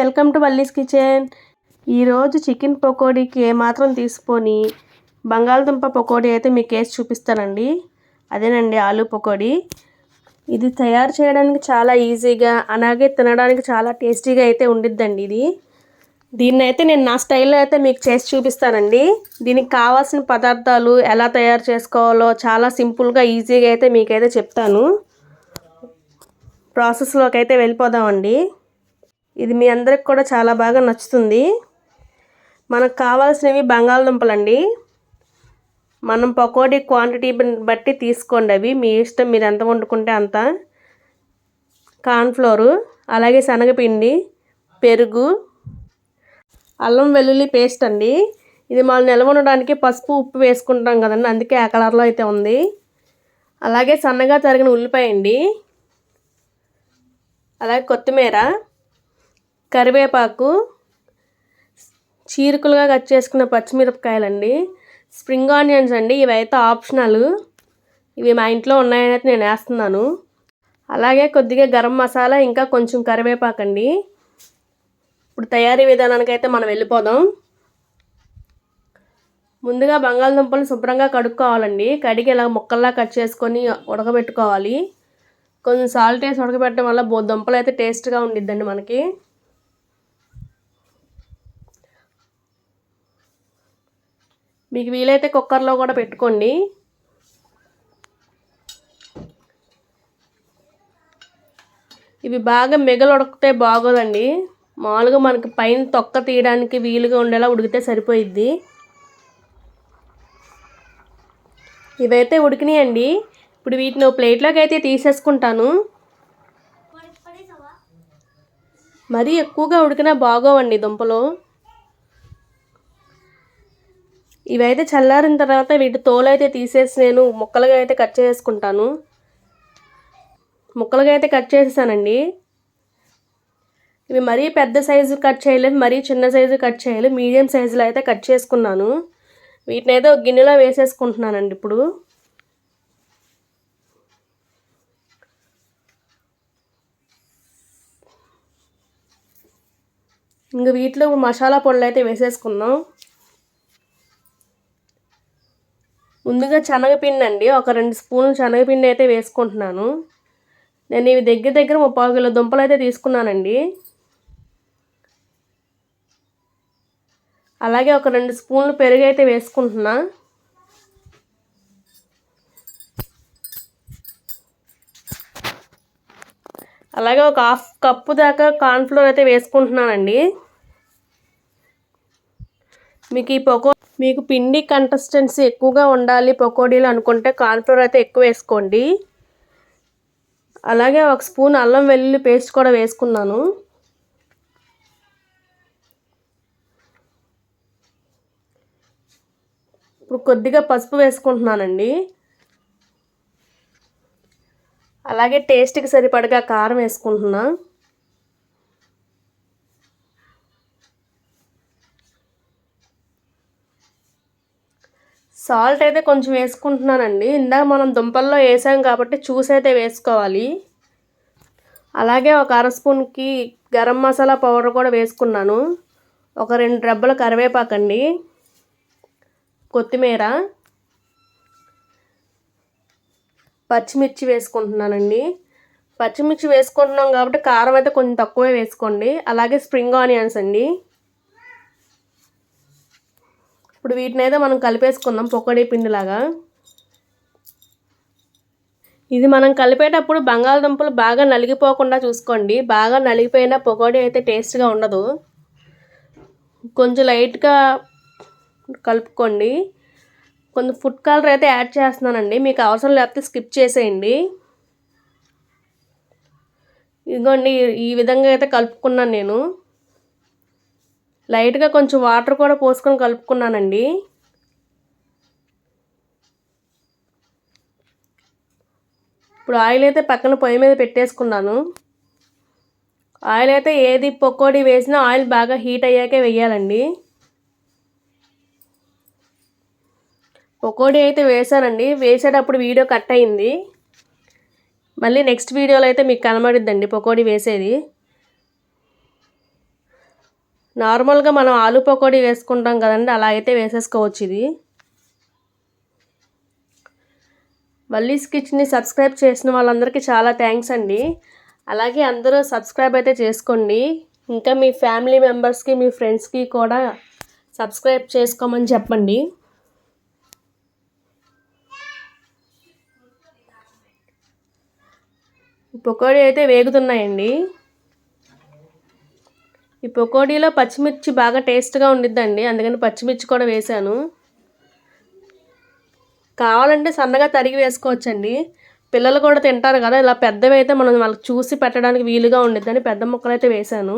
Welcome to Valli's kitchen. ఈరోజు chicken పకోడీకి ఏమాత్రం తీసుకొని బంగాళదుంప పకోడీ అయితే మీకు వేసి చూపిస్తానండి. అదేనండి ఆలూ పకోడీ. ఇది తయారు చేయడానికి చాలా ఈజీగా అలాగే తినడానికి చాలా టేస్టీగా అయితే ఉండిద్దండి ఇది. దీన్ని అయితే నేను నా స్టైల్లో అయితే మీకు చేసి చూపిస్తానండి. దీనికి కావాల్సిన పదార్థాలు ఎలా తయారు చేసుకోవాలో చాలా సింపుల్గా ఈజీగా అయితే మీకైతే చెప్తాను. ప్రాసెస్లోకి అయితే వెళ్ళిపోదామండి. ఇది మీ అందరికి కూడా చాలా బాగా నచ్చుతుంది. మనకు కావాల్సినవి బంగాళదుంపలండి. మనం పకోడీ క్వాంటిటీ బట్టి తీసుకోండి అవి. మీ ఇష్టం మీరు ఎంత వండుకుంటే అంత. కార్న్ఫ్లోరు అలాగే శనగపిండి పెరుగు అల్లం వెల్లుల్లి పేస్ట్ అండి. ఇది మనం నిల్వ ఉండడానికి పసుపు ఉప్పు వేసుకుంటాం కదండి. అందుకే ఆ కలర్లో అయితే ఉంది. అలాగే సన్నగా తరిగిన ఉల్లిపాయ అండి అలాగే కొత్తిమీర. కరివేపాకు చీరుకులుగా కట్ చేసుకున్న పచ్చిమిరపకాయలండి స్ప్రింగ్ ఆనియన్స్ అండి ఇవైతే ఆప్షనల్. ఇవి మా ఇంట్లో ఉన్నాయనైతే నేను వేస్తున్నాను. అలాగే కొద్దిగా గరం మసాలా ఇంకా కొంచెం కరివేపాకు అండి ఇప్పుడు తయారీ విధానానికి అయితే మనం వెళ్ళిపోదాం. ముందుగా బంగాళదుంపలు శుభ్రంగా కడుక్కోవాలండి. కడిగి ఇలా ముక్కల్లా కట్ చేసుకొని ఉడకబెట్టుకోవాలి. కొంచెం సాల్ట్ వేసి ఉడకబెట్టడం వల్ల దుంపలు అయితే టేస్ట్గా ఉండిద్దండి మనకి. మీకు వీలైతే కుక్కర్లో కూడా పెట్టుకోండి. ఇవి బాగా మిగలు ఉడికితే బాగోదండి. మామూలుగా మనకి పైన తొక్క తీయడానికి వీలుగా ఉండేలా ఉడికితే సరిపోయిద్ది. ఇవైతే ఉడికినాయండి. ఇప్పుడు వీటిని ప్లేట్లోకి అయితే తీసేసుకుంటాను. మరీ ఎక్కువగా ఉడికినా బాగోవండి దుంపలు. ఇవైతే చల్లారిన తర్వాత వీటి తోలు అయితే తీసేసి నేను ముక్కలుగా అయితే కట్ చేసుకుంటాను. ముక్కలుగా అయితే కట్ చేసేసానండి. ఇవి మరీ పెద్ద సైజు కట్ చేయలేదు మరీ చిన్న సైజు కట్ చేయలేదు మీడియం సైజులో అయితే కట్ చేసుకున్నాను. వీటిని అయితే ఒక గిన్నెలో వేసేసుకుంటున్నానండి ఇప్పుడు. ఇంక వీటిలో మసాలా పొడులు అయితే వేసేసుకుందాం. ముందుగా శనగపిండి అండి ఒక రెండు స్పూన్లు శనగపిండి అయితే వేసుకుంటున్నాను. నేను ఇవి దగ్గర దగ్గర ముప్పై కిలో దుంపలు అయితే తీసుకున్నానండి. అలాగే ఒక రెండు స్పూన్లు పెరుగు అయితే వేసుకుంటున్నా. అలాగే ఒక హాఫ్ కప్పు దాకా కార్న్ఫ్లోర్ అయితే వేసుకుంటున్నానండి. మీకు ఈ పకో మీకు పిండి కంటెస్టెన్సీ ఎక్కువగా ఉండాలి పకోడీలు అనుకుంటే కార్న్ఫ్లోర్ అయితే ఎక్కువ వేసుకోండి. అలాగే ఒక స్పూన్ అల్లం వెల్లుల్లి పేస్ట్ కూడా వేసుకున్నాను. ఇప్పుడు కొద్దిగా పసుపు వేసుకుంటున్నానండి. అలాగే టేస్ట్కి సరిపడగా కారం వేసుకుంటున్నాను సాల్ట్ అయితే కొంచెం వేసుకుంటున్నానండి. ఇందాక మనం దుంపల్లో వేసాం కాబట్టి చూసి అయితే వేసుకోవాలి. అలాగే ఒక అర స్పూన్కి గరం మసాలా పౌడర్ కూడా వేసుకున్నాను. ఒక రెండు రెబ్బల కరివేపాకండి. కొత్తిమీర. పచ్చిమిర్చి వేసుకుంటున్నానండి. పచ్చిమిర్చి వేసుకుంటున్నాం కాబట్టి కారం అయితే కొంచెం తక్కువే వేసుకోండి. అలాగే స్ప్రింగ్ ఆనియన్స్ అండి. ఇప్పుడు వీటిని అయితే మనం కలిపేసుకుందాం పొక్కడి పిండిలాగా. ఇది మనం కలిపేటప్పుడు బంగాళదుంపలు బాగా నలిగిపోకుండా చూసుకోండి. బాగా నలిగిపోయిన పొకోడీ అయితే టేస్ట్గా ఉండదు. కొంచెం లైట్గా కలుపుకోండి. కొంచెం ఫుడ్ కలర్ అయితే యాడ్ చేస్తున్నానండి. మీకు అవసరం లేకపోతే స్కిప్ చేసేయండి. ఇదిగోండి ఈ విధంగా అయితే కలుపుకున్నాను నేను. లైట్గా కొంచెం వాటర్ కూడా పోసుకొని కలుపుకున్నానండి. ఇప్పుడు ఆయిల్ అయితే పక్కన పొయ్యి మీద పెట్టేసుకున్నాను. ఆయిల్ అయితే ఏది పకోడీ వేసినా ఆయిల్ బాగా హీట్ అయ్యాకే వేయాలండి. పకోడీ అయితే వేసానండి వేసేటప్పుడు వీడియో కట్ అయింది. మళ్ళీ నెక్స్ట్ వీడియోలో అయితే మీకు కనబడిద్దండి పకోడీ వేసేది. నార్మల్గా మనం ఆలు పకోడీ వేసుకుంటాం కదండి అలా అయితే వేసేసుకోవచ్చు ఇది. వల్లీస్ కిచెన్ని సబ్స్క్రైబ్ చేసిన వాళ్ళందరికీ చాలా థ్యాంక్స్ అండి. అలాగే అందరూ సబ్స్క్రైబ్ అయితే చేసుకోండి. ఇంకా మీ ఫ్యామిలీ మెంబర్స్కి మీ ఫ్రెండ్స్కి కూడా సబ్స్క్రైబ్ చేసుకోమని చెప్పండి. పకోడీ అయితే వేగుతున్నాయండి. ఈ పకోడీలో పచ్చిమిర్చి బాగా టేస్ట్గా ఉండిద్దండి. అందుకని పచ్చిమిర్చి కూడా వేశాను. కావాలంటే సన్నగా తరిగి వేసుకోవచ్చండి. పిల్లలు కూడా తింటారు కదా ఇలా పెద్దవి అయితే మనం వాళ్ళకి చూసి పెట్టడానికి వీలుగా ఉండిద్దని పెద్ద ముక్కలు అయితే వేశాను.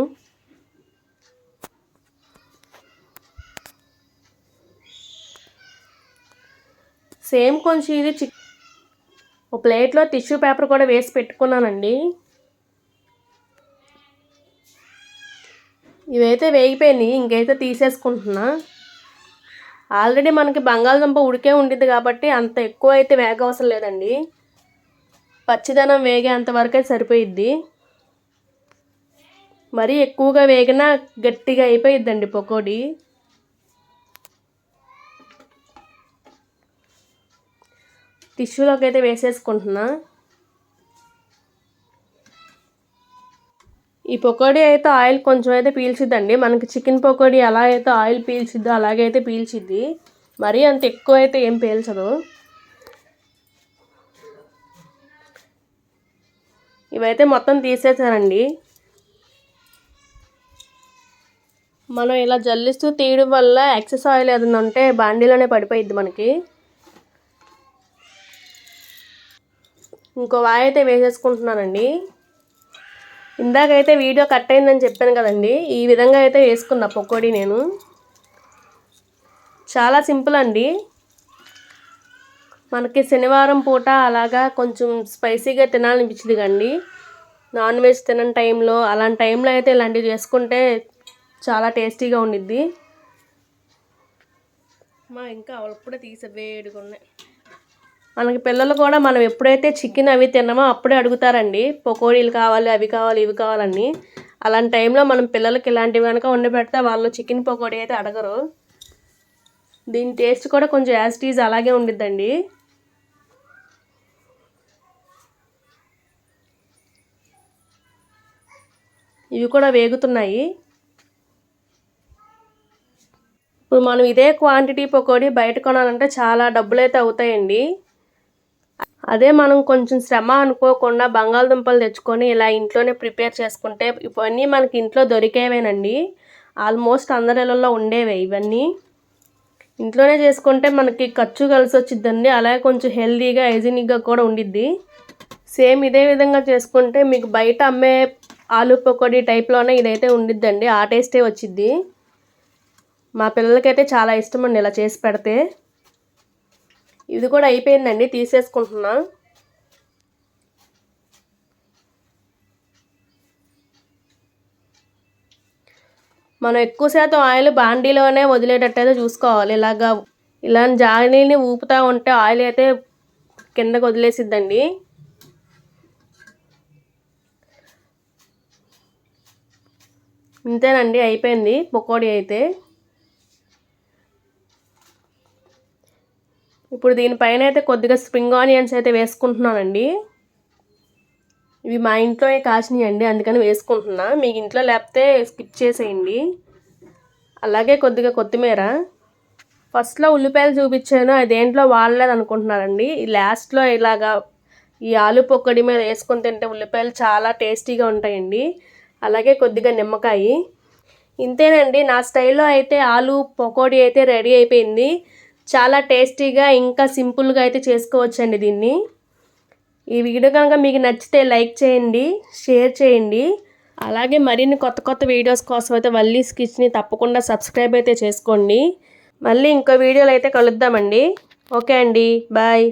సేమ్ కొంచెం ఇది చి ఒక ప్లేట్లో టిష్యూ పేపర్ కూడా వేసి పెట్టుకున్నానండి. ఇవైతే వేగిపోయినాయి ఇంకైతే తీసేసుకుంటున్నా. ఆల్రెడీ మనకి బంగాళదుంప ఉడికే ఉండిద్ది కాబట్టి అంత ఎక్కువ అయితే వేగ అవసరం లేదండి. పచ్చిదనం వేగే అంతవరకే సరిపోయిద్ది. మరీ ఎక్కువగా వేగినా గట్టిగా అయిపోయిద్దండి పకోడీ. టిష్యూలోకి అయితే వేసేసుకుంటున్నా. ఈ పకోడీ అయితే ఆయిల్ కొంచెం అయితే పీల్చిద్దండి. మనకి చికెన్ పకోడీ ఎలా అయితే ఆయిల్ పీల్చిద్దో అలాగే అయితే పీల్చిద్ది. మరీ అంత ఎక్కువ అయితే ఏం పీల్చదు. ఇవైతే మొత్తం తీసేసానండి. మనం ఇలా జల్లిస్తూ తీయడం వల్ల ఎక్సెస్ ఆయిల్ ఏదైనా ఉంటే బాండీలోనే పడిపోయిద్ది మనకి. ఇంకో వాయి అయితే వేసేసుకుంటున్నానండి. ఇందాకైతే వీడియో కట్ అయిందని చెప్పాను కదండి. ఈ విధంగా అయితే వేసుకున్నా పకోడీ నేను. చాలా సింపుల్ అండి. మనకి శనివారం పూట అలాగా కొంచెం స్పైసీగా తినాలనిపించింది కండి. నాన్ వెజ్ తినని టైంలో అలాంటి టైంలో అయితే ఇలాంటివి చేసుకుంటే చాలా టేస్టీగా ఉండిద్ది. మా ఇంకా అప్పుడే తీసే వేడిగా ఉన్నాయి మనకి పిల్లలు కూడా మనం ఎప్పుడైతే చికెన్ అవి తిన్నామో అప్పుడే అడుగుతారండి పకోడీలు కావాలి అవి కావాలి ఇవి కావాలని. అలాంటి టైంలో మనం పిల్లలకి ఇలాంటివి కనుక వండి పెడితే వాళ్ళు చికెన్ పకోడీ అయితే అడగరు. దీని టేస్ట్ కూడా కొంచెం యాస్టీజ్ అలాగే ఉండిద్దండి. ఇవి కూడా వేగుతున్నాయి. ఇప్పుడు మనం ఇదే క్వాంటిటీ పకోడీ బయట కొనాలంటే చాలా డబ్బులు అయితే అవుతాయండి. అదే మనం కొంచెం శ్రమ అనుకోకుండా బంగాళదుంపలు తెచ్చుకొని ఇలా ఇంట్లోనే ప్రిపేర్ చేసుకుంటే ఇవన్నీ మనకి ఇంట్లో దొరికేవేనండి. ఆల్మోస్ట్ అందరిలో ఉండేవే ఇవన్నీ. ఇంట్లోనే చేసుకుంటే మనకి ఖర్చు కలిసి వచ్చిద్దండి. అలాగే కొంచెం హెల్తీగా హైజీనిక్గా కూడా ఉండిద్ది. సేమ్ ఇదే విధంగా చేసుకుంటే మీకు బయట అమ్మే ఆలు పకోడీ టైప్లోనే ఇదైతే ఉండిద్దండి. ఆ టేస్టే వచ్చిద్ది. మా పిల్లలకైతే చాలా ఇష్టం అండి ఇలా చేసి పెడితే. ఇది కూడా అయిపోయిందండి తీసేసుకుంటున్నా. మనం ఎక్కువ శాతం ఆయిల్ బాండీలోనే వదిలేటట్టయితే చూసుకోవాలి. ఇలాగా ఇలా జాలీని ఊపుతూ ఉంటే ఆయిల్ అయితే కిందకు వదిలేసిద్దండి. ఇంతేనండి అయిపోయింది పకోడీ అయితే. ఇప్పుడు దీనిపైన అయితే కొద్దిగా స్ప్రింగ్ ఆనియన్స్ అయితే వేసుకుంటున్నానండి. ఇవి మా ఇంట్లో అండి అందుకని వేసుకుంటున్నా. మీ ఇంట్లో లేకపోతే స్కిప్ చేసేయండి. అలాగే కొద్దిగా కొత్తిమీర. ఫస్ట్లో ఉల్లిపాయలు చూపించాను అది వాడలేదు అనుకుంటున్నారండి. లాస్ట్లో ఇలాగా ఈ ఆలు పొక్కడి మీద వేసుకొని తింటే ఉల్లిపాయలు చాలా టేస్టీగా ఉంటాయండి. అలాగే కొద్దిగా నిమ్మకాయ. ఇంతేనండి నా స్టైల్లో అయితే ఆలు పకోడీ అయితే రెడీ అయిపోయింది. చాలా టేస్టీగా ఇంకా సింపుల్గా అయితే చేసుకోవచ్చండి దీన్ని. ఈ వీడియో కనుక మీకు నచ్చితే లైక్ చేయండి షేర్ చేయండి. అలాగే మరిన్ని కొత్త కొత్త వీడియోస్ కోసం అయితే వల్లీస్ కిచ్ని తప్పకుండా సబ్స్క్రైబ్ అయితే చేసుకోండి. మళ్ళీ ఇంకో వీడియోలో అయితే కలుద్దామండి. ఓకే అండి. బాయ్.